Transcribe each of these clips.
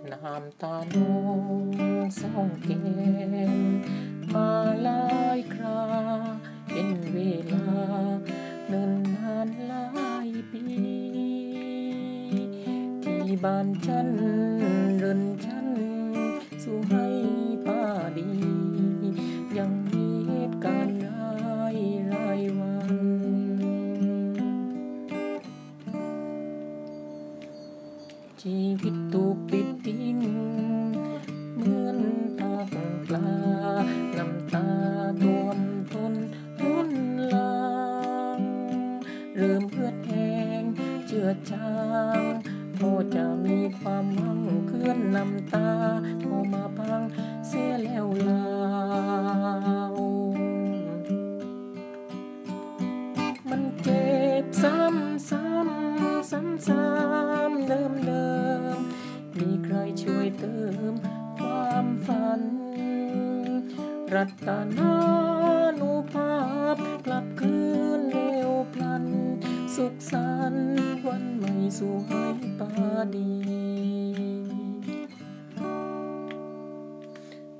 มองสองแก้มมาหลายคราเป็นเวลาเนินนานหลายปี ที่บ้านฉันเรินฉันสู่ให้ป้าดี ยังมีเหตุการณ์ร้ายรายวัน ชีวิตถูกปิ ดทิ้งเหมือนตากปลาน้ำตาท่วมทนรุนลางเริ่มเพื่อแหงเจือจางพอจะมีความหวังเคลื่อนน้ำตาพอมาพังเสียแล้วลาวมันเจ็บซ้ำซ้ำซ้ำซ้ำเดิมเดิม มีใครช่วยเติมความฝัน รัตนานุภาพกลับคืนเร็วพลัน สุขสันต์วันใหม่สู่ให้ปาดี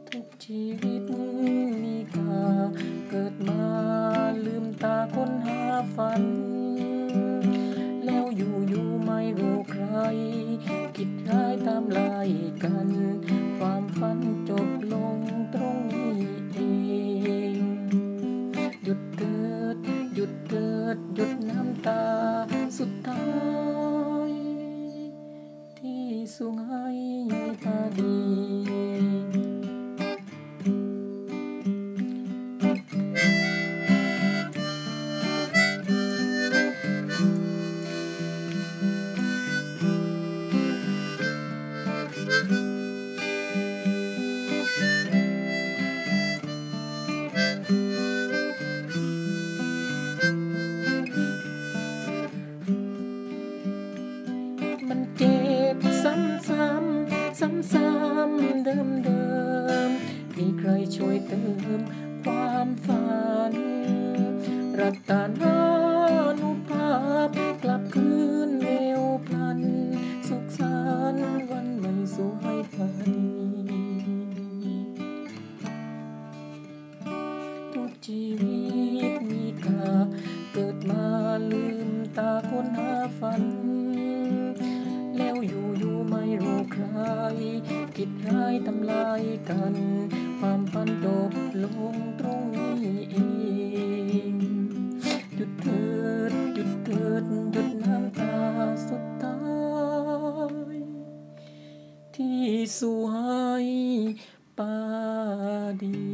ทุกชีวิตมีค่าเกิดมาลืมตาค้นหาฝัน แล้วอยู่อยู่ไม่รู้ใคร คิดร้าามลายกัน มันเจ็บซ้ำซ้ำซ้ำซ้ำเดิมเดิมมีใครช่วยเติมความฝัน รัตนานุภาพกลับคืนเร็วพลัน สุขสันต์วันใหม่สวยไปทุกชีวิตมีค่าเกิดมาลืมตาค้นหาฝัน อยู่รู้ใคร คิดร้ายทำลายกัน ความฝันจบลงตรงนี้เองหยุดเถิดหยุดเถิดหยุดน้ำตาสุดท้ายที่สวยปาดี